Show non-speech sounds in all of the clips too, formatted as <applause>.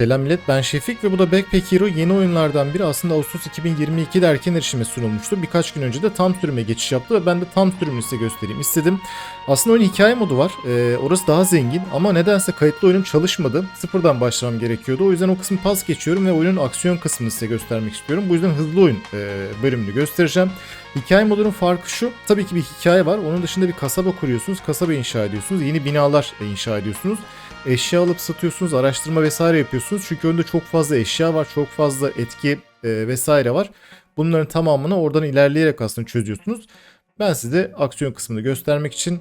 Selam millet ben Şefik ve bu da Backpack Hero yeni oyunlardan biri aslında Ağustos 2022 derken erişime sunulmuştu. Birkaç gün önce de tam sürüme geçiş yaptı ve ben de tam sürümünü size göstereyim istedim. Aslında oyunun hikaye modu var. Ee, orası daha zengin ama nedense kayıtlı oyunum çalışmadı. Sıfırdan başlamam gerekiyordu. O yüzden o kısmı pas geçiyorum ve oyunun aksiyon kısmını size göstermek istiyorum. Bu yüzden hızlı oyun e, bölümünü göstereceğim. Hikaye modunun farkı şu. Tabii ki bir hikaye var. Onun dışında bir kasaba kuruyorsunuz. Kasaba inşa ediyorsunuz. Yeni binalar inşa ediyorsunuz eşya alıp satıyorsunuz, araştırma vesaire yapıyorsunuz. Çünkü önde çok fazla eşya var, çok fazla etki e, vesaire var. Bunların tamamını oradan ilerleyerek aslında çözüyorsunuz. Ben size aksiyon kısmını göstermek için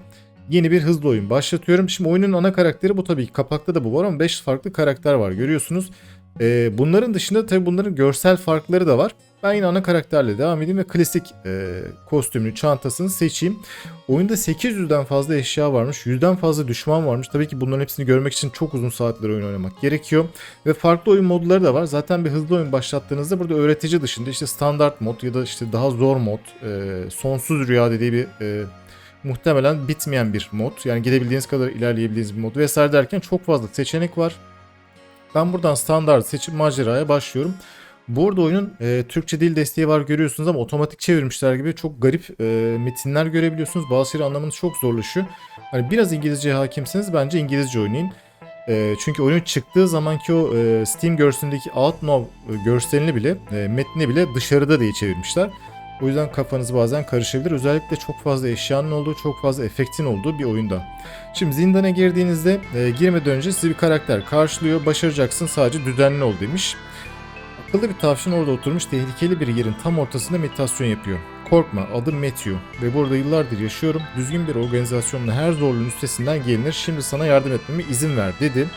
yeni bir hızlı oyun başlatıyorum. Şimdi oyunun ana karakteri bu tabii ki kapakta da bu var ama 5 farklı karakter var görüyorsunuz. E, bunların dışında tabii bunların görsel farkları da var. Ben yine ana karakterle devam edeyim ve klasik e, kostümünü, çantasını seçeyim. Oyunda 800'den fazla eşya varmış, 100'den fazla düşman varmış. Tabii ki bunların hepsini görmek için çok uzun saatler oyun oynamak gerekiyor. Ve farklı oyun modları da var. Zaten bir hızlı oyun başlattığınızda burada öğretici dışında işte standart mod ya da işte daha zor mod, e, sonsuz rüya dediği bir e, muhtemelen bitmeyen bir mod. Yani gidebildiğiniz kadar ilerleyebildiğiniz bir mod vesaire derken çok fazla seçenek var. Ben buradan standart seçip maceraya başlıyorum. Bu arada oyunun e, Türkçe dil desteği var görüyorsunuz ama otomatik çevirmişler gibi çok garip e, metinler görebiliyorsunuz. Bazı şeyleri anlamanız çok zorlaşıyor. Hani biraz İngilizceye hakimseniz bence İngilizce oynayın. E, çünkü oyun çıktığı zamanki o e, Steam görselindeki Outlaw e, görselini bile, e, metni bile dışarıda diye çevirmişler. O yüzden kafanız bazen karışabilir. Özellikle çok fazla eşyanın olduğu, çok fazla efektin olduğu bir oyunda. Şimdi zindana girdiğinizde e, girmeden önce sizi bir karakter karşılıyor. Başaracaksın sadece düzenli ol demiş. Akıllı bir tavşan orada oturmuş tehlikeli bir yerin tam ortasında meditasyon yapıyor. Korkma adım Matthew ve burada yıllardır yaşıyorum. Düzgün bir organizasyonla her zorluğun üstesinden gelinir. Şimdi sana yardım etmeme izin ver dedi.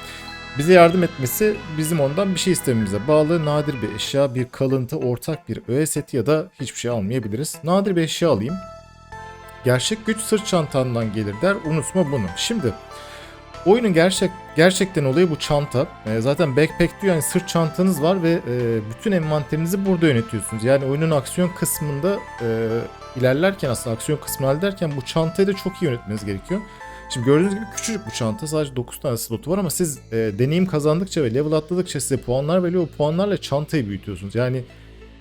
Bize yardım etmesi bizim ondan bir şey istememize bağlı. Nadir bir eşya, bir kalıntı, ortak bir öğe seti ya da hiçbir şey almayabiliriz. Nadir bir eşya alayım. Gerçek güç sırt çantandan gelir der. Unutma bunu. Şimdi Oyunun gerçek gerçekten olayı bu çanta. E, zaten backpack diyor yani sırt çantanız var ve e, bütün envanterinizi burada yönetiyorsunuz. Yani oyunun aksiyon kısmında e, ilerlerken aslında aksiyon kısmını hallederken bu çantayı da çok iyi yönetmeniz gerekiyor. Şimdi gördüğünüz gibi küçücük bu çanta sadece 9 tane slotu var ama siz e, deneyim kazandıkça ve level atladıkça size puanlar veriyor. O puanlarla çantayı büyütüyorsunuz. Yani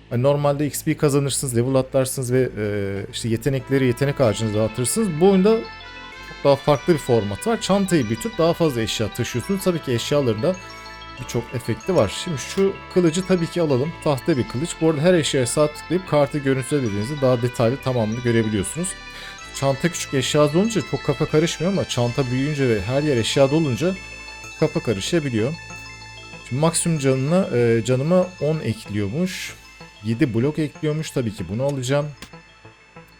hani normalde XP kazanırsınız, level atlarsınız ve e, işte yetenekleri yetenek ağacınıza dağıtırsınız. Bu oyunda daha farklı bir format var. Çantayı büyütüp daha fazla eşya taşıyorsunuz. Tabii ki eşyalarında birçok efekti var. Şimdi şu kılıcı tabii ki alalım. Tahta bir kılıç. Bu arada her eşyaya sağ tıklayıp kartı görüntüle dediğinizde daha detaylı tamamını görebiliyorsunuz. Çanta küçük eşya olunca çok kafa karışmıyor ama çanta büyüyünce ve her yer eşya dolunca kafa karışabiliyor. Şimdi maksimum canına e, canıma 10 ekliyormuş. 7 blok ekliyormuş. Tabii ki bunu alacağım.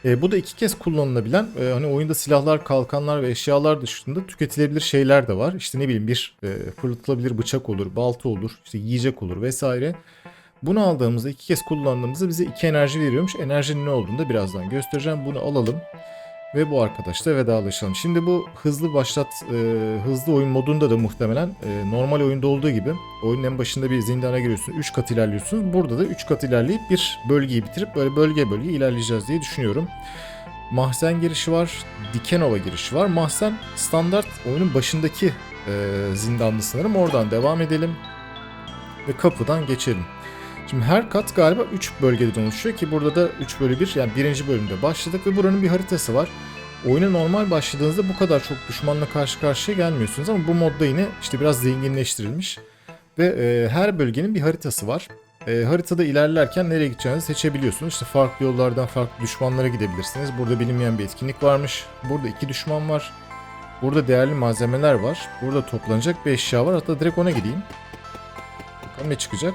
E, bu da iki kez kullanılabilen e, hani oyunda silahlar, kalkanlar ve eşyalar dışında tüketilebilir şeyler de var. İşte ne bileyim bir e, fırlatılabilir bıçak olur, balta olur, işte yiyecek olur vesaire. Bunu aldığımızda iki kez kullandığımızda bize iki enerji veriyormuş. Enerjinin ne olduğunu da birazdan göstereceğim. Bunu alalım. Ve bu arkadaşla vedalaşalım. Şimdi bu hızlı başlat, e, hızlı oyun modunda da muhtemelen e, normal oyunda olduğu gibi oyunun en başında bir zindana giriyorsunuz. 3 kat ilerliyorsunuz. Burada da 3 kat ilerleyip bir bölgeyi bitirip böyle bölge bölge ilerleyeceğiz diye düşünüyorum. Mahzen girişi var, Dikenova girişi var. Mahzen standart oyunun başındaki e, zindanlı sanırım. Oradan devam edelim ve kapıdan geçelim. Şimdi her kat galiba 3 bölgeden oluşuyor ki burada da 3 bölü 1 yani birinci bölümde başladık ve buranın bir haritası var. Oyuna normal başladığınızda bu kadar çok düşmanla karşı karşıya gelmiyorsunuz ama bu modda yine işte biraz zenginleştirilmiş. Ve e, her bölgenin bir haritası var. E, haritada ilerlerken nereye gideceğinizi seçebiliyorsunuz. İşte farklı yollardan farklı düşmanlara gidebilirsiniz. Burada bilinmeyen bir etkinlik varmış. Burada iki düşman var. Burada değerli malzemeler var. Burada toplanacak bir eşya var. Hatta direkt ona gideyim. Bakalım ne çıkacak.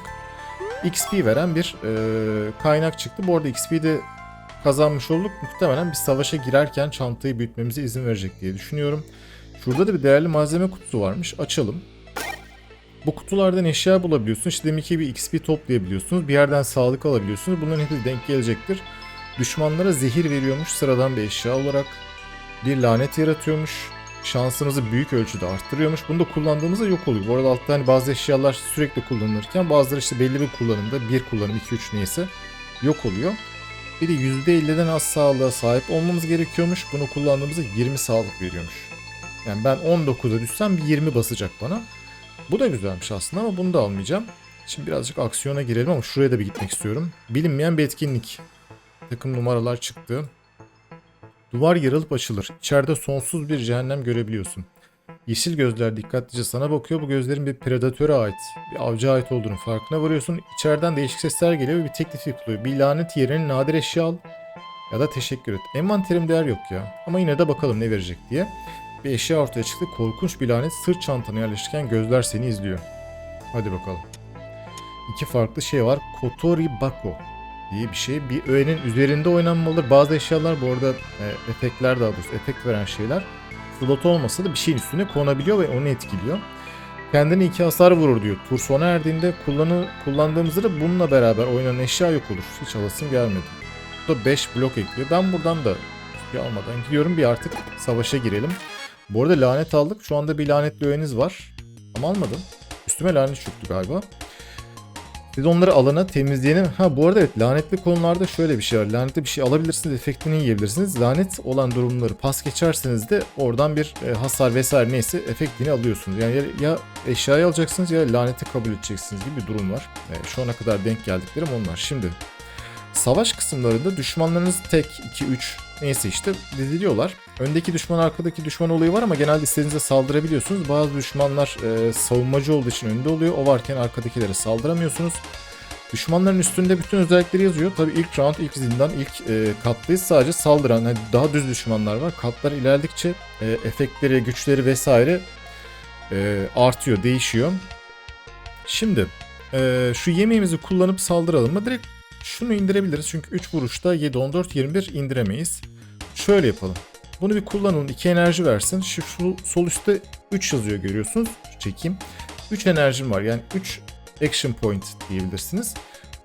XP veren bir e, kaynak çıktı. Bu arada XP'yi de kazanmış olduk. Muhtemelen bir savaşa girerken çantayı büyütmemize izin verecek diye düşünüyorum. Şurada da bir değerli malzeme kutusu varmış. Açalım. Bu kutulardan eşya bulabiliyorsunuz. İşte demek ki bir XP toplayabiliyorsunuz. Bir yerden sağlık alabiliyorsunuz. Bunların hepsi denk gelecektir. Düşmanlara zehir veriyormuş sıradan bir eşya olarak. Bir lanet yaratıyormuş. Şansınızı büyük ölçüde arttırıyormuş. Bunu da kullandığımızda yok oluyor. Bu arada altta hani bazı eşyalar sürekli kullanılırken bazıları işte belli bir kullanımda bir kullanım 2-3 neyse yok oluyor. Bir de %50'den az sağlığa sahip olmamız gerekiyormuş. Bunu kullandığımızda 20 sağlık veriyormuş. Yani ben 19'a düşsem bir 20 basacak bana. Bu da güzelmiş aslında ama bunu da almayacağım. Şimdi birazcık aksiyona girelim ama şuraya da bir gitmek istiyorum. Bilinmeyen bir etkinlik. Takım numaralar çıktı. Duvar yarılıp açılır. İçeride sonsuz bir cehennem görebiliyorsun. Yeşil gözler dikkatlice sana bakıyor. Bu gözlerin bir predatöre ait, bir avcıya ait olduğunu farkına varıyorsun. İçeriden değişik sesler geliyor ve bir teklif yapılıyor. Bir lanet yerine nadir eşya al ya da teşekkür et. Envanterimde yer yok ya. Ama yine de bakalım ne verecek diye. Bir eşya ortaya çıktı. Korkunç bir lanet sırt çantana yerleştirirken gözler seni izliyor. Hadi bakalım. İki farklı şey var. Kotori Bako diye bir şey. Bir öğenin üzerinde oynanmalıdır. Bazı eşyalar bu arada e, efektler daha doğrusu efekt veren şeyler. Slot olmasa da bir şeyin üstüne konabiliyor ve onu etkiliyor. Kendine iki hasar vurur diyor. Tur sona erdiğinde kullanı, kullandığımızda da bununla beraber oynanan eşya yok olur. Hiç alasım gelmedi. Bu da 5 blok ekliyor. Ben buradan da almadan gidiyorum. Bir artık savaşa girelim. Bu arada lanet aldık. Şu anda bir lanetli öğeniz var. Ama almadım. Üstüme lanet çöktü galiba. Siz onları alana temizleyelim. Ha bu arada evet lanetli konularda şöyle bir şey var. Lanetli bir şey alabilirsiniz, efektini yiyebilirsiniz. Lanet olan durumları pas geçerseniz de oradan bir e, hasar vesaire neyse efektini alıyorsunuz. Yani ya, ya eşyayı alacaksınız ya laneti kabul edeceksiniz gibi bir durum var. E, şu ana kadar denk geldiklerim onlar. Şimdi savaş kısımlarında düşmanlarınız tek, 2, 3 neyse işte diziliyorlar. Öndeki düşman arkadaki düşman olayı var ama genelde istediğinizde saldırabiliyorsunuz. Bazı düşmanlar e, savunmacı olduğu için önde oluyor. O varken arkadakilere saldıramıyorsunuz. Düşmanların üstünde bütün özellikleri yazıyor. Tabii ilk round, ilk zindan, ilk e, kattayız. Sadece saldıran, hani daha düz düşmanlar var. Katlar ilerledikçe e, efektleri, güçleri vesaire e, artıyor, değişiyor. Şimdi e, şu yemeğimizi kullanıp saldıralım mı? Direkt şunu indirebiliriz. Çünkü 3 vuruşta 7, 14, 21 indiremeyiz. Şöyle yapalım. Bunu bir kullanın. 2 enerji versin. Şu, sol üstte 3 yazıyor görüyorsunuz. Çekeyim. 3 enerjim var. Yani 3 action point diyebilirsiniz.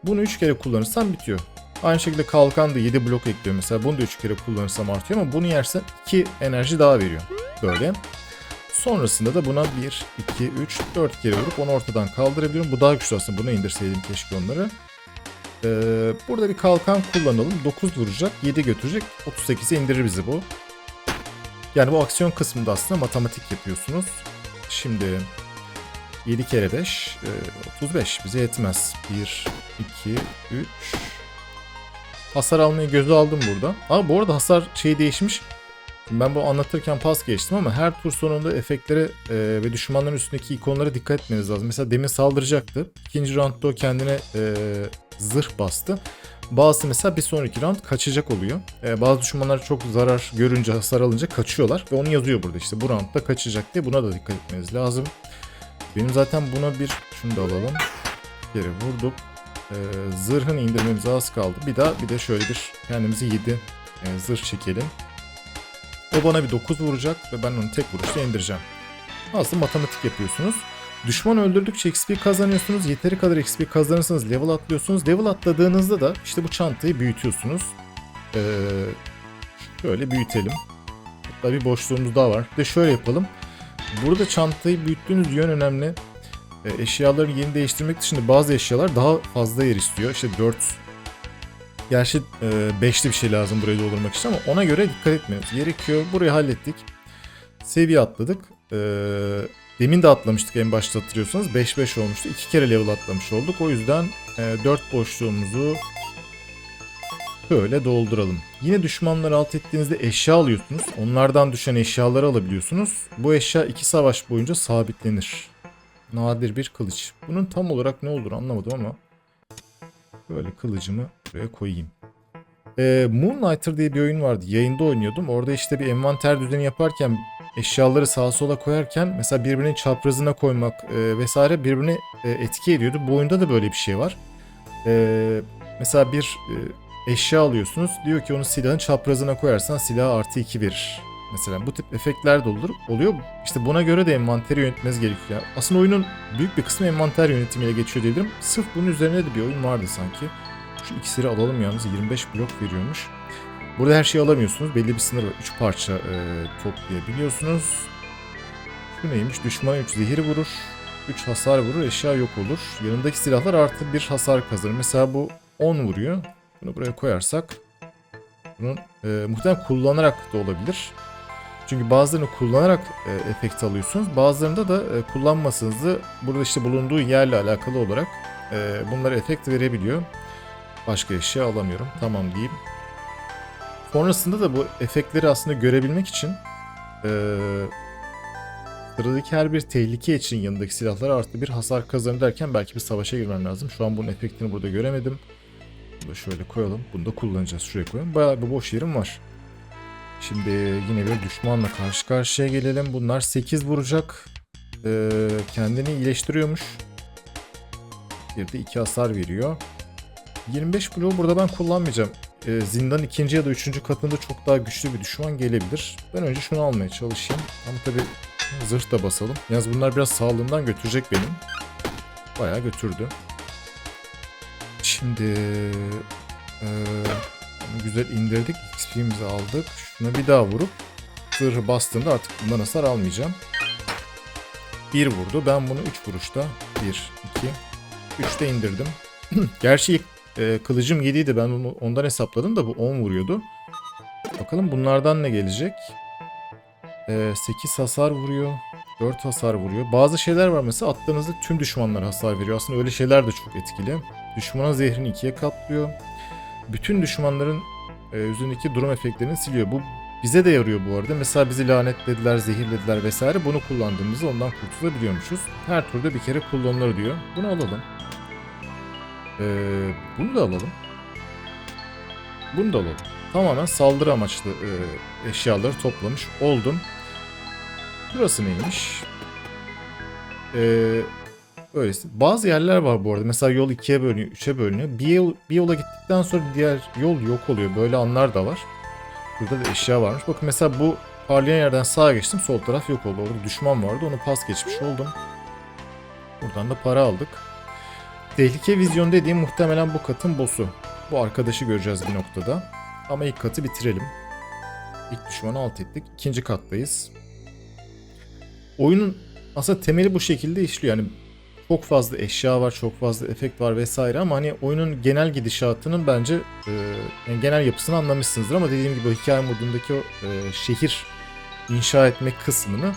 Bunu 3 kere kullanırsam bitiyor. Aynı şekilde kalkan da 7 blok ekliyor mesela. Bunu da 3 kere kullanırsam artıyor ama bunu yersen 2 enerji daha veriyor. Böyle. Sonrasında da buna 1, 2, 3, 4 kere vurup onu ortadan kaldırabiliyorum. Bu daha güçlü aslında. Buna indirseydim keşke onları. Ee, burada bir kalkan kullanalım. 9 vuracak, 7 götürecek. 38'e indirir bizi bu. Yani bu aksiyon kısmında aslında matematik yapıyorsunuz. Şimdi 7 kere 5, e, 35 bize yetmez. 1, 2, 3. Hasar almayı göze aldım burada. Ama bu arada hasar şey değişmiş. Ben bu anlatırken pas geçtim ama her tur sonunda efektlere e, ve düşmanların üstündeki ikonlara dikkat etmeniz lazım. Mesela demin saldıracaktı. İkinci roundda o kendine e, zırh bastı. Bazısı mesela bir sonraki round kaçacak oluyor. E, bazı düşmanlar çok zarar görünce, hasar alınca kaçıyorlar. Ve onu yazıyor burada işte bu roundda kaçacak diye buna da dikkat etmeniz lazım. Benim zaten buna bir şunu da alalım. Bir kere vurduk. E, zırhını indirmemize az kaldı. Bir daha bir de şöyle bir kendimizi 7 e, zırh çekelim. O bana bir 9 vuracak ve ben onu tek vuruşla indireceğim. Aslında matematik yapıyorsunuz. Düşman öldürdükçe XP kazanıyorsunuz. Yeteri kadar XP kazanırsanız level atlıyorsunuz. Level atladığınızda da işte bu çantayı büyütüyorsunuz. Ee, şöyle büyütelim. Hatta bir boşluğumuz daha var. Bir de şöyle yapalım. Burada çantayı büyüttüğünüz yön önemli. Ee, eşyaları yeni değiştirmek dışında bazı eşyalar daha fazla yer istiyor. İşte 4 Gerçi 5'li bir şey lazım burayı doldurmak için ama ona göre dikkat etmeniz gerekiyor. Burayı hallettik. Seviye atladık. Ee, demin de atlamıştık en başta hatırlıyorsanız. 5-5 olmuştu. 2 kere level atlamış olduk. O yüzden e, 4 boşluğumuzu böyle dolduralım. Yine düşmanları alt ettiğinizde eşya alıyorsunuz. Onlardan düşen eşyaları alabiliyorsunuz. Bu eşya 2 savaş boyunca sabitlenir. Nadir bir kılıç. Bunun tam olarak ne olur anlamadım ama Böyle kılıcımı buraya koyayım. Ee, Moonlighter diye bir oyun vardı. Yayında oynuyordum. Orada işte bir envanter düzeni yaparken eşyaları sağa sola koyarken mesela birbirinin çaprazına koymak e, vesaire birbirini e, etki ediyordu. Bu oyunda da böyle bir şey var. E, mesela bir e, eşya alıyorsunuz. Diyor ki onu silahın çaprazına koyarsan silah artı 2 verir. Mesela bu tip efektler de olur, oluyor. İşte buna göre de envanteri yönetmeniz gerekiyor. Yani aslında oyunun büyük bir kısmı envanter yönetimiyle geçiyor diyebilirim. Sırf bunun üzerine de bir oyun vardı sanki. Şu iksiri alalım yalnız 25 blok veriyormuş. Burada her şeyi alamıyorsunuz. Belli bir sınır var. 3 parça e, toplayabiliyorsunuz. Şu neymiş? Düşman 3 zehir vurur. 3 hasar vurur. Eşya yok olur. Yanındaki silahlar artı 1 hasar kazanır. Mesela bu 10 vuruyor. Bunu buraya koyarsak bunun e, muhtemelen kullanarak da olabilir. Çünkü bazılarını kullanarak e, efekt alıyorsunuz. Bazılarında da e, kullanmasanız da burada işte bulunduğu yerle alakalı olarak e, bunlara efekt verebiliyor. Başka eşya alamıyorum. Tamam diyeyim. Sonrasında da bu efektleri aslında görebilmek için e, sıradaki her bir tehlike için yanındaki silahlar artı bir hasar kazanır derken belki bir savaşa girmem lazım. Şu an bunun efektini burada göremedim. Bunu şöyle koyalım. Bunu da kullanacağız. Şuraya koyalım. Bayağı bir boş yerim var. Şimdi yine bir düşmanla karşı karşıya gelelim. Bunlar 8 vuracak. Ee, kendini iyileştiriyormuş. Bir de 2 hasar veriyor. 25 bloğu burada ben kullanmayacağım. Ee, zindan ikinci ya da üçüncü katında çok daha güçlü bir düşman gelebilir. Ben önce şunu almaya çalışayım. Ama tabi zırh da basalım. Yalnız bunlar biraz sağlığımdan götürecek benim. Bayağı götürdü. Şimdi bunu güzel indirdik. XP'mizi aldık. Şuna bir daha vurup zırhı bastığımda artık bundan hasar almayacağım. Bir vurdu. Ben bunu 3 vuruşta 1, 2, 3'te indirdim. <clears throat> Gerçi e, kılıcım 7 idi. Ben onu ondan hesapladım da bu 10 vuruyordu. Bakalım bunlardan ne gelecek? E, 8 hasar vuruyor. 4 hasar vuruyor. Bazı şeyler var mesela attığınızda tüm düşmanlara hasar veriyor. Aslında öyle şeyler de çok etkili. Düşmana zehrini ikiye katlıyor. Bütün düşmanların e, üzerindeki durum efektlerini siliyor. Bu bize de yarıyor bu arada. Mesela bizi lanetlediler, zehirlediler vesaire. Bunu kullandığımızda ondan kurtulabiliyormuşuz. Her turda bir kere kullanılır diyor. Bunu alalım. Ee, bunu da alalım. Bunu da alalım. Tamamen saldırı amaçlı e, eşyaları toplamış oldum. Burası neymiş? Ee, öylesi. Bazı yerler var bu arada. Mesela yol ikiye bölünüyor, üçe bölünüyor. Bir, yol, bir yola gittikten sonra diğer yol yok oluyor. Böyle anlar da var. Burada da eşya varmış. Bakın mesela bu parlayan yerden sağa geçtim. Sol taraf yok oldu. Orada düşman vardı. Onu pas geçmiş oldum. Buradan da para aldık. Tehlike vizyon dediğim muhtemelen bu katın boss'u. Bu arkadaşı göreceğiz bir noktada. Ama ilk katı bitirelim. İlk düşmanı alt ettik. İkinci kattayız. Oyunun aslında temeli bu şekilde işliyor. Yani çok fazla eşya var, çok fazla efekt var vesaire ama hani oyunun genel gidişatının bence e, yani genel yapısını anlamışsınızdır ama dediğim gibi o hikaye modundaki o e, şehir inşa etme kısmını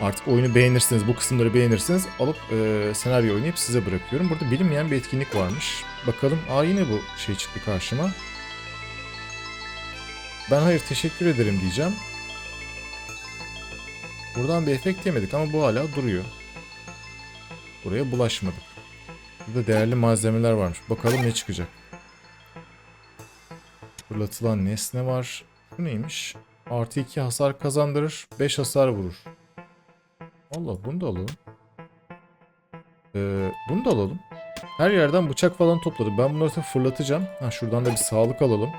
artık oyunu beğenirsiniz, bu kısımları beğenirsiniz alıp e, senaryo oynayıp size bırakıyorum. Burada bilinmeyen bir etkinlik varmış. Bakalım. Aa yine bu şey çıktı karşıma. Ben hayır teşekkür ederim diyeceğim. Buradan bir efekt yemedik ama bu hala duruyor. Buraya bulaşmadık. Burada değerli malzemeler varmış. Bakalım ne çıkacak. Fırlatılan nesne var. Bu neymiş? Artı 2 hasar kazandırır. 5 hasar vurur. Allah bunu da alalım. Ee, bunu da alalım. Her yerden bıçak falan topladım. Ben bunları tabii fırlatacağım. Ha, şuradan da bir sağlık alalım.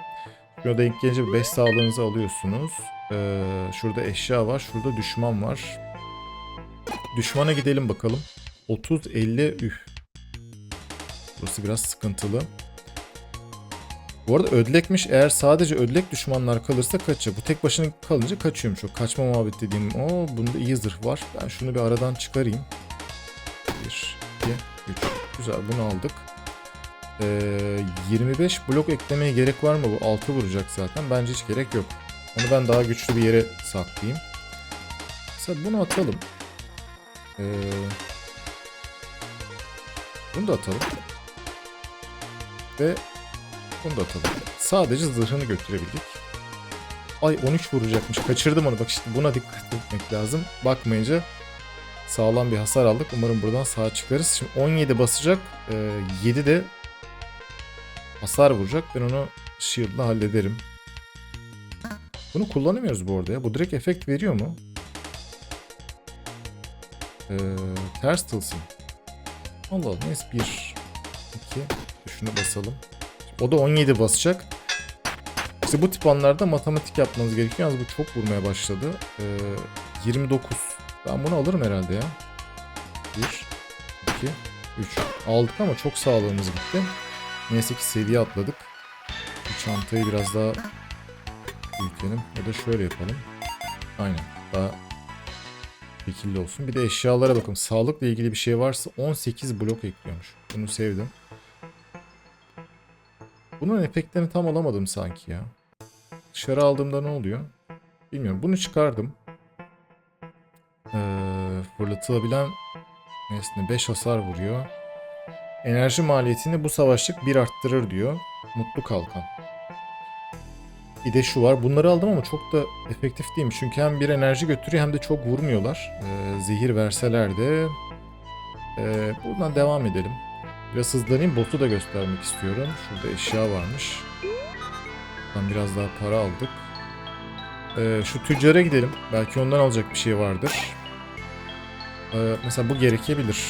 Şurada denk gelince 5 sağlığınızı alıyorsunuz. Ee, şurada eşya var. Şurada düşman var. Düşmana gidelim bakalım. 30 50 üf. Burası biraz sıkıntılı. Bu arada ödlekmiş. Eğer sadece ödlek düşmanlar kalırsa kaçıyor. Bu tek başına kalınca kaçıyormuş o. Kaçma muhabbet dediğim. O bunda iyi zırh var. Ben şunu bir aradan çıkarayım. 1 2 3. Güzel bunu aldık. Ee, 25 blok eklemeye gerek var mı bu? 6 vuracak zaten. Bence hiç gerek yok. Onu ben daha güçlü bir yere saklayayım. Mesela bunu atalım. Ee, bunu da atalım. Ve bunu da atalım. Sadece zırhını götürebildik. Ay 13 vuracakmış. Kaçırdım onu. Bak işte buna dikkat etmek lazım. Bakmayınca sağlam bir hasar aldık. Umarım buradan sağ çıkarız. Şimdi 17 basacak. Ee, 7 de hasar vuracak. Ben onu shield'la hallederim. Bunu kullanamıyoruz bu arada ya. Bu direkt efekt veriyor mu? Ee, ters tılsım. Allah Allah neyse 1 2 şunu basalım. O da 17 basacak. İşte bu tip anlarda matematik yapmanız gerekiyor. Yalnız bu çok vurmaya başladı. Ee, 29. Ben bunu alırım herhalde ya. 1 2 3 Aldık ama çok sağlığımız gitti. Neyse ki seviye atladık. Bu çantayı biraz daha büyütelim. Ya da şöyle yapalım. Aynen. Daha şekilli olsun. Bir de eşyalara bakın. Sağlıkla ilgili bir şey varsa 18 blok ekliyormuş. Bunu sevdim. Bunun efektlerini tam alamadım sanki ya. Dışarı aldığımda ne oluyor? Bilmiyorum. Bunu çıkardım. Ee, fırlatılabilen nesne 5 hasar vuruyor. Enerji maliyetini bu savaşlık 1 arttırır diyor. Mutlu kalkan. Bir de şu var. Bunları aldım ama çok da efektif değilmiş. Çünkü hem bir enerji götürüyor hem de çok vurmuyorlar. Ee, zehir verseler de. Ee, buradan devam edelim. Biraz hızlanayım. Botu da göstermek istiyorum. Şurada eşya varmış. Buradan biraz daha para aldık. Ee, şu tüccara gidelim. Belki ondan alacak bir şey vardır. Ee, mesela bu gerekebilir.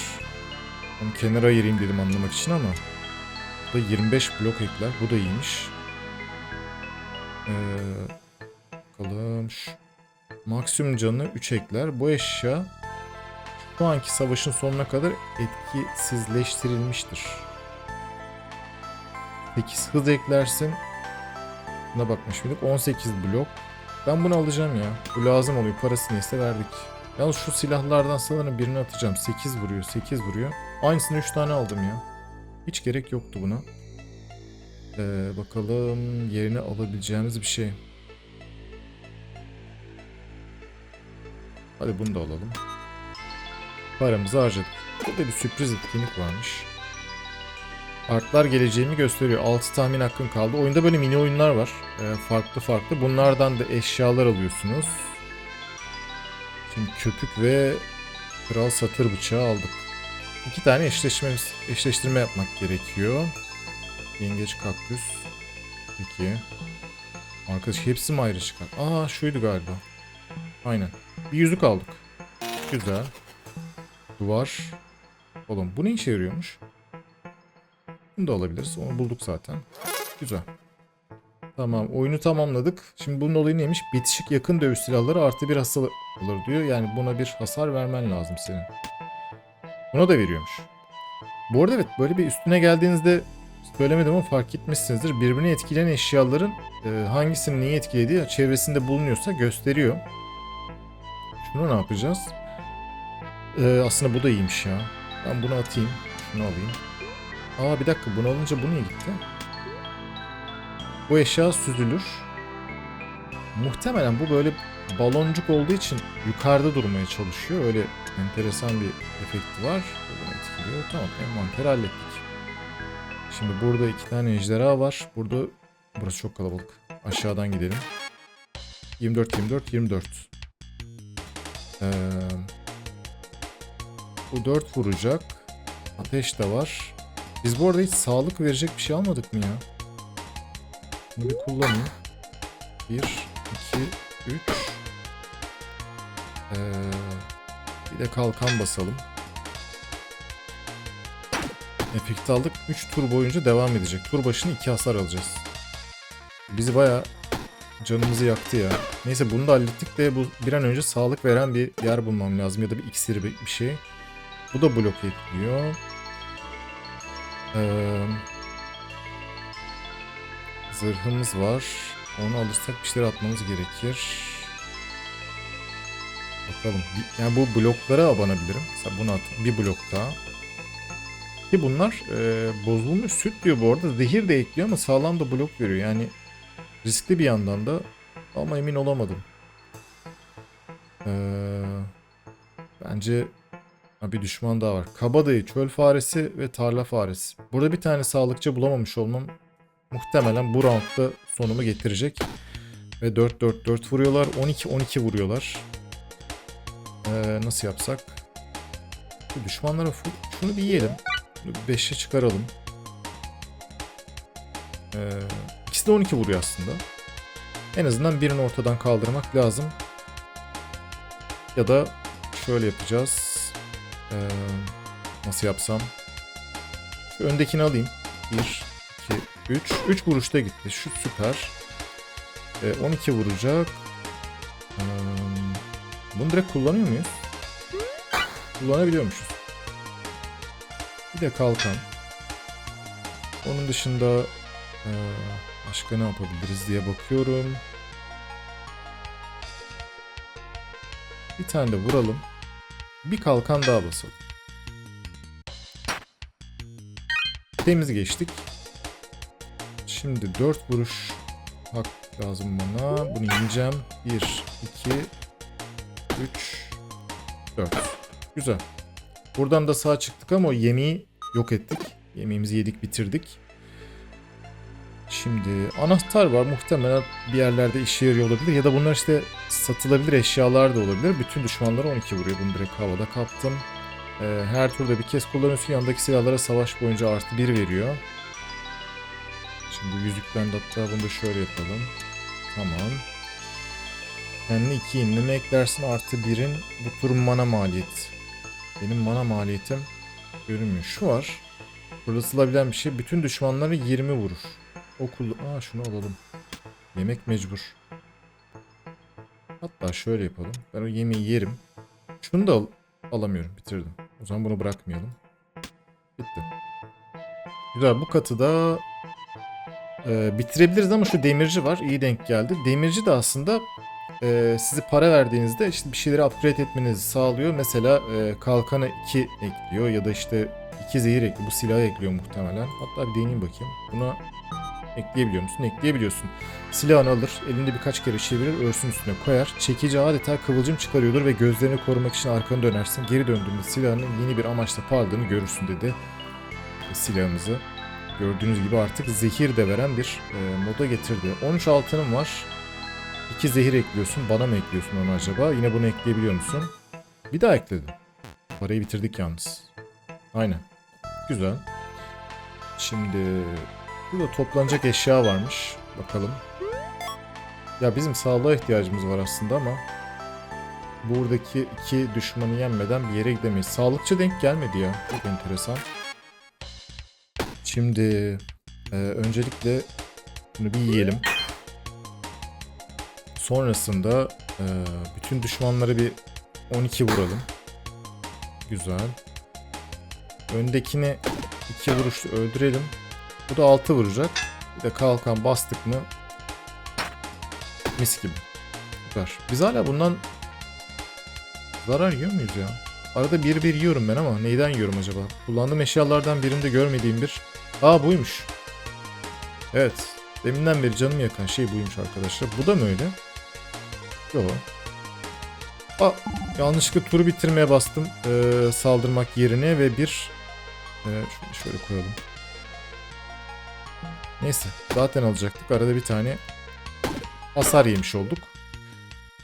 Onu kenara ayırayım dedim anlamak için ama. Bu da 25 blok ekler. Bu da iyiymiş. Ee, bakalım. Şu, maksimum canı 3 ekler. Bu eşya şu anki savaşın sonuna kadar etkisizleştirilmiştir. 8 hız eklersin. Buna bakmış mıydık? 18 blok. Ben bunu alacağım ya. Bu lazım oluyor. Parası neyse verdik. Yalnız şu silahlardan sanırım birini atacağım. 8 vuruyor, 8 vuruyor. Aynısını 3 tane aldım ya. Hiç gerek yoktu buna. Ee, bakalım yerine alabileceğimiz bir şey. Hadi bunu da alalım. Paramızı harcadık. Burada bir sürpriz etkinlik varmış. Artlar geleceğimi gösteriyor. 6 tahmin hakkın kaldı. Oyunda böyle mini oyunlar var. Ee, farklı farklı. Bunlardan da eşyalar alıyorsunuz. Şimdi köpük ve kral satır bıçağı aldık. İki tane eşleşmemiz, eşleştirme yapmak gerekiyor. Yengeç kaktüs. Peki. Arkadaş hepsi mi ayrı çıkar? Aa şuydu galiba. Aynen. Bir yüzük aldık. Güzel. Duvar. Oğlum bu ne işe yarıyormuş? Bunu da alabiliriz. Onu bulduk zaten. Güzel. Tamam oyunu tamamladık. Şimdi bunun olayı neymiş? Bitişik yakın dövüş silahları artı bir hasar alır diyor. Yani buna bir hasar vermen lazım senin. Buna da veriyormuş. Bu arada evet böyle bir üstüne geldiğinizde söylemedim ama fark etmişsinizdir. Birbirini etkileyen eşyaların e, hangisinin neyi etkilediği çevresinde bulunuyorsa gösteriyor. Şunu ne yapacağız? E, aslında bu da iyiymiş ya. Ben bunu atayım. Şunu alayım. Aa bir dakika bunu alınca bu niye gitti? Bu eşya süzülür. Muhtemelen bu böyle baloncuk olduğu için yukarıda durmaya çalışıyor. Öyle enteresan bir efekti var. Bunu etkiliyor. Tamam envanter hallettik. Şimdi burada iki tane ejderha var. Burada burası çok kalabalık. Aşağıdan gidelim. 24 24 24. Ee, bu 4 vuracak. Ateş de var. Biz bu arada hiç sağlık verecek bir şey almadık mı ya? Bunu bir kullanayım. 1, 2, 3. Ee, bir de kalkan basalım. Efekt aldık. 3 tur boyunca devam edecek. Tur başına 2 hasar alacağız. Bizi baya canımızı yaktı ya. Neyse bunu da hallettik de bu bir an önce sağlık veren bir yer bulmam lazım ya da bir iksir bir şey. Bu da blok ekliyor. Ee, zırhımız var. Onu alırsak bir şeyler atmamız gerekir. Bakalım. Yani bu bloklara abanabilirim. Mesela bunu at. Bir blok daha. Ki bunlar e, bozulmuş süt diyor bu arada. Zehir de ekliyor ama sağlam da blok veriyor. Yani riskli bir yandan da ama emin olamadım. Ee, bence ha, bir düşman daha var. Kabadayı, çöl faresi ve tarla faresi. Burada bir tane sağlıkçı bulamamış olmam muhtemelen bu roundda sonumu getirecek. Ve 4-4-4 vuruyorlar. 12-12 vuruyorlar. Ee, nasıl yapsak? Bu düşmanlara full- şunu bir yiyelim. Bunu bir 5'e çıkaralım. Ee, ikisi de 12 vuruyor aslında. En azından birini ortadan kaldırmak lazım. Ya da şöyle yapacağız. Ee, nasıl yapsam? Şu öndekini alayım. 1, 2, 3. 3 vuruşta gitti. Şu süper. Ee, 12 vuracak. Ee, bunu direkt kullanıyor muyuz? Kullanabiliyormuşuz. Bir de kalkan. Onun dışında ee, başka ne yapabiliriz diye bakıyorum. Bir tane de vuralım. Bir kalkan daha basalım. Temiz geçtik. Şimdi 4 vuruş hakkı lazım bana. Bunu yeneceğim. 1, 2, 3, 4. Güzel. Buradan da sağ çıktık ama yemeği yok ettik. Yemeğimizi yedik bitirdik. Şimdi anahtar var muhtemelen bir yerlerde işe yarıyor olabilir ya da bunlar işte satılabilir eşyalar da olabilir. Bütün düşmanlara 12 vuruyor. Bunu direkt havada kaptım. Ee, her turda bir kez kullanıyorsun. Yanındaki silahlara savaş boyunca artı 1 veriyor. Şimdi yüzükten de hatta bunu da şöyle yapalım. Tamam. Kendi 2 inleme eklersin artı 1'in bu turun mana maliyeti. Benim mana maliyetim görünmüyor. Şu var. Fırlatılabilen bir şey. Bütün düşmanları 20 vurur. O kullan... Aa şunu alalım. Yemek mecbur. Hatta şöyle yapalım. Ben o yemeği yerim. Şunu da al alamıyorum. Bitirdim. O zaman bunu bırakmayalım. Bitti. Güzel. Bu katı da e, bitirebiliriz ama şu demirci var. İyi denk geldi. Demirci de aslında e, sizi para verdiğinizde işte bir şeyleri upgrade etmenizi sağlıyor. Mesela e, kalkanı 2 ekliyor ya da işte 2 zehir ekliyor. Bu silahı ekliyor muhtemelen. Hatta bir deneyeyim bakayım. Buna ekleyebiliyor musun? Ekleyebiliyorsun. Silahını alır, elinde birkaç kere çevirir, örsün üstüne koyar. Çekici adeta kıvılcım çıkarıyordur ve gözlerini korumak için arkanı dönersin. Geri döndüğünde silahının yeni bir amaçla parladığını görürsün dedi. E, silahımızı. Gördüğünüz gibi artık zehir de veren bir e, moda getirdi. 13 altınım var. 2 zehir ekliyorsun. Bana mı ekliyorsun onu acaba? Yine bunu ekleyebiliyor musun? Bir daha ekledim. Parayı bitirdik yalnız. Aynen. Güzel. Şimdi burada toplanacak eşya varmış. Bakalım. Ya bizim sağlığa ihtiyacımız var aslında ama buradaki iki düşmanı yenmeden bir yere gidemeyiz. Sağlıkçı denk gelmedi ya. Çok enteresan. Şimdi e, öncelikle bunu bir yiyelim. Sonrasında e, bütün düşmanları bir 12 vuralım. Güzel. Öndekini 2 vuruşla öldürelim. Bu da 6 vuracak. Bir de kalkan bastık mı mis gibi. Süper. Biz hala bundan zarar yiyor muyuz ya? Arada bir bir yiyorum ben ama neyden yiyorum acaba? Kullandığım eşyalardan birinde görmediğim bir... Aa buymuş. Evet. Deminden beri canımı yakan şey buymuş arkadaşlar. Bu da mı öyle? Yok. Aa, yanlışlıkla turu bitirmeye bastım ee, saldırmak yerine ve bir... Ee, şöyle, koyalım. Neyse zaten alacaktık. Arada bir tane hasar yemiş olduk.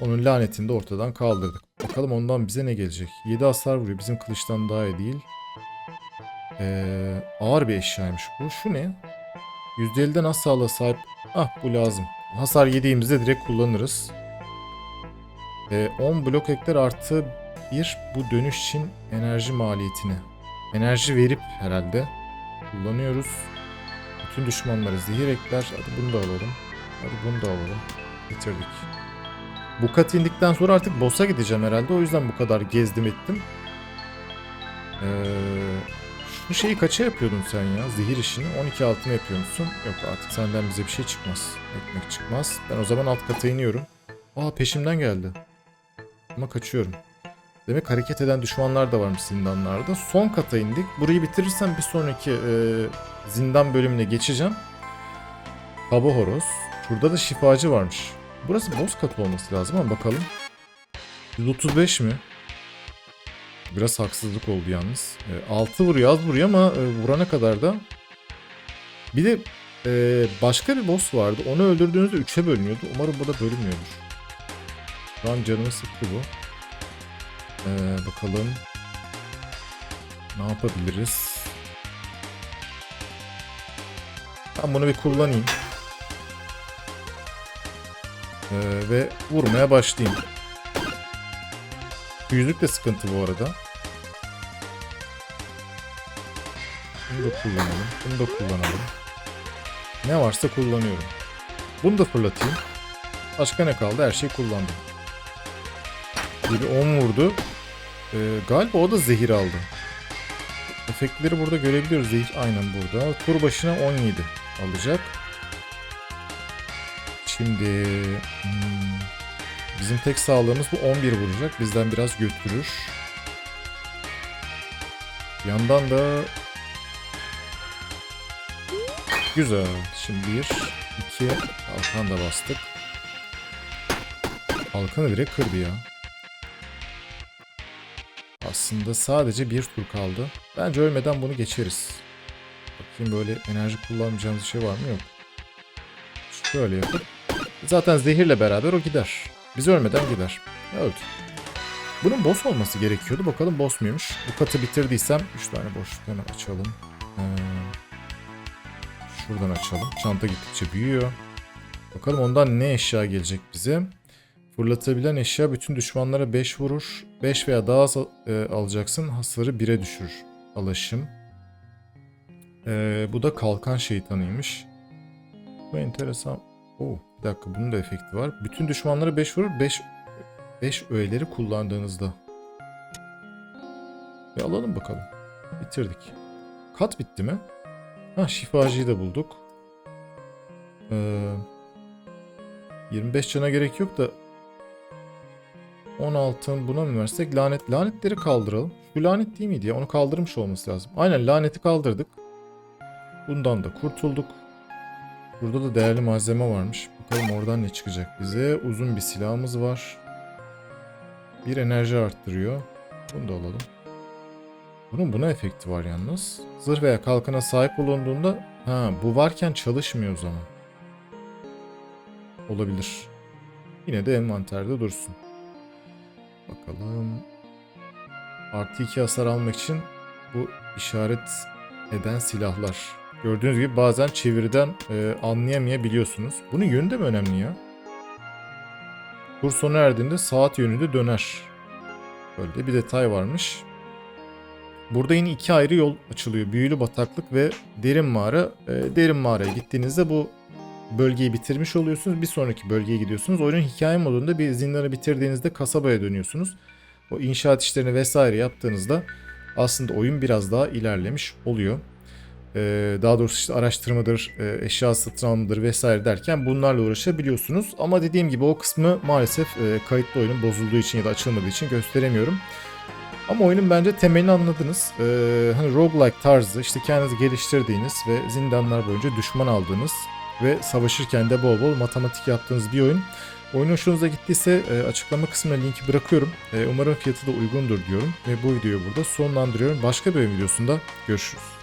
Onun lanetini de ortadan kaldırdık. Bakalım ondan bize ne gelecek. 7 hasar vuruyor. Bizim kılıçtan daha iyi değil. Ee, ağır bir eşyaymış bu. Şu ne? %50'den az sağlığa sahip. Ah bu lazım. Hasar yediğimizde direkt kullanırız. Ee, 10 blok ekler artı 1 bu dönüş için enerji maliyetini. Enerji verip herhalde kullanıyoruz. Bütün düşmanları zehir ekler. Hadi bunu da alalım. Hadi bunu da alalım. Bitirdik. Bu kat indikten sonra artık boss'a gideceğim herhalde. O yüzden bu kadar gezdim ettim. Ee, şu şeyi kaça yapıyordun sen ya? Zehir işini 12 altına yapıyor musun? Yok artık senden bize bir şey çıkmaz. Ekmek çıkmaz. Ben o zaman alt kata iniyorum. Aa peşimden geldi. Ama kaçıyorum. Demek hareket eden düşmanlar da varmış zindanlarda. Son kata indik. Burayı bitirirsem bir sonraki e, zindan bölümüne geçeceğim. Kaba horoz. Şurada da şifacı varmış. Burası boss katı olması lazım ama bakalım. 135 mi? Biraz haksızlık oldu yalnız. E, 6 vuruyor az vuruyor ama e, vurana kadar da. Bir de e, başka bir boss vardı. Onu öldürdüğünüzde 3'e bölünüyordu. Umarım bu da bölünmüyordur. Şu an canımı sıktı bu. Ee, bakalım. Ne yapabiliriz? Ben bunu bir kullanayım. Ee, ve vurmaya başlayayım. Yüzük de sıkıntı bu arada. Bunu da kullanalım. Bunu da kullanalım. Ne varsa kullanıyorum. Bunu da fırlatayım. Başka ne kaldı? Her şeyi kullandım. Biri 10 vurdu. Ee, galiba o da zehir aldı. Efektleri burada görebiliyoruz. Zehir aynen burada. Tur başına 17 alacak. Şimdi hmm, bizim tek sağlığımız bu 11 vuracak. Bizden biraz götürür. Yandan da güzel. Şimdi bir 2 kalkan da bastık. Kalkanı direkt kırdı ya. Aslında sadece bir tur kaldı. Bence ölmeden bunu geçeriz. Bakayım böyle enerji kullanmayacağımız şey var mı? Yok. Şöyle yapıp. Zaten zehirle beraber o gider. Biz ölmeden gider. Öldü. Bunun boss olması gerekiyordu. Bakalım boss muymuş? Bu katı bitirdiysem 3 tane boşluk hemen açalım. Ee, şuradan açalım. Çanta gittikçe büyüyor. Bakalım ondan ne eşya gelecek bize. Fırlatabilen eşya bütün düşmanlara 5 vurur. 5 veya daha az e, alacaksın. Hasarı 1'e düşürür. Alaşım. Ee, bu da kalkan şeytanıymış. Bu enteresan. Oo, bir dakika bunun da efekti var. Bütün düşmanlara 5 vurur. 5 5 öğeleri kullandığınızda. Bir alalım bakalım. Bitirdik. Kat bitti mi? Ha şifacıyı da bulduk. Ee, 25 cana gerek yok da 16 buna mı versek lanet lanetleri kaldıralım. Şu lanet değil miydi ya? Onu kaldırmış olması lazım. Aynen laneti kaldırdık. Bundan da kurtulduk. Burada da değerli malzeme varmış. Bakalım oradan ne çıkacak bize. Uzun bir silahımız var. Bir enerji arttırıyor. Bunu da alalım. Bunun buna efekti var yalnız. Zırh veya kalkana sahip olunduğunda ha bu varken çalışmıyor o zaman. Olabilir. Yine de envanterde dursun. Bakalım. Artı 2 hasar almak için bu işaret eden silahlar. Gördüğünüz gibi bazen çeviriden e, anlayamayabiliyorsunuz. Bunun yönü de mi önemli ya? Tur sona erdiğinde saat yönünde döner. Böyle de bir detay varmış. Burada yine iki ayrı yol açılıyor. Büyülü bataklık ve derin mağara. E, derin mağaraya gittiğinizde bu bölgeyi bitirmiş oluyorsunuz. Bir sonraki bölgeye gidiyorsunuz. Oyunun hikaye modunda bir zindanı bitirdiğinizde kasabaya dönüyorsunuz. O inşaat işlerini vesaire yaptığınızda aslında oyun biraz daha ilerlemiş oluyor. Ee, daha doğrusu işte araştırmadır, e, eşya satın almadır vesaire derken bunlarla uğraşabiliyorsunuz. Ama dediğim gibi o kısmı maalesef e, kayıtlı oyunun bozulduğu için ya da açılmadığı için gösteremiyorum. Ama oyunun bence temelini anladınız. Hani roguelike tarzı işte kendinizi geliştirdiğiniz ve zindanlar boyunca düşman aldığınız ve savaşırken de bol bol matematik yaptığınız bir oyun. Oyun hoşunuza gittiyse e, açıklama kısmına linki bırakıyorum. E, umarım fiyatı da uygundur diyorum ve bu videoyu burada sonlandırıyorum. Başka bir videosunda görüşürüz.